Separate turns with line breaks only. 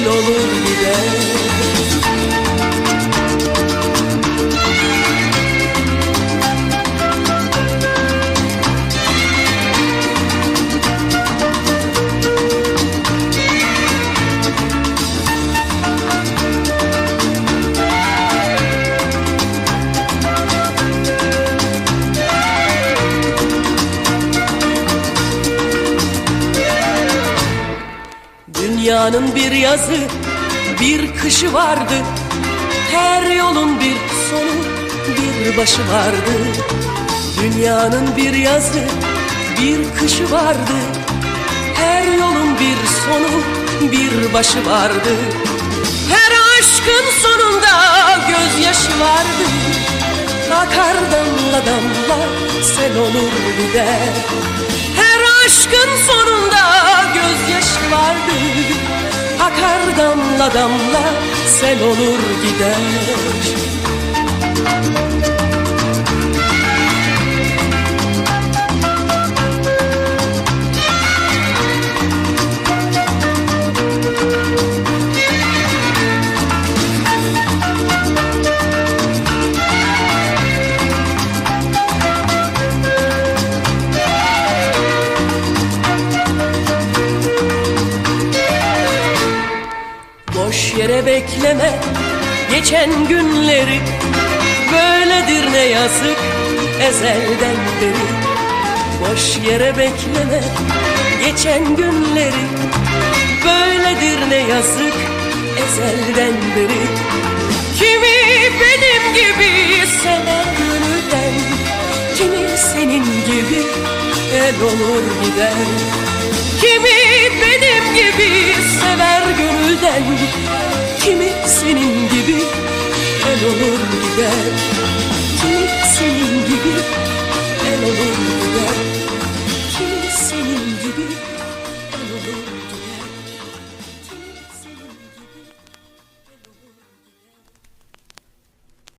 el olur Dünyanın bir yazı, bir kışı vardı. Her yolun bir sonu, bir başı vardı. Dünyanın bir yazı, bir kışı vardı. Her yolun bir sonu, bir başı vardı. Her aşkın sonunda gözyaşı vardı. Akar damla damla sel olur gider. Her aşkın sonunda gözyaşı vardı Akar damla damla sel olur gider Bekleme. Geçen günleri Böyledir ne yazık ezelden beri. Boş yere bekleme. Geçen günleri Böyledir ne yazık ezelden beri. Kimi benim gibi sever gönülden Kimi senin gibi el olur gider. Kimi benim gibi sever gönülden Senin gibi el olur gider. Kimi senin gibi el olur gider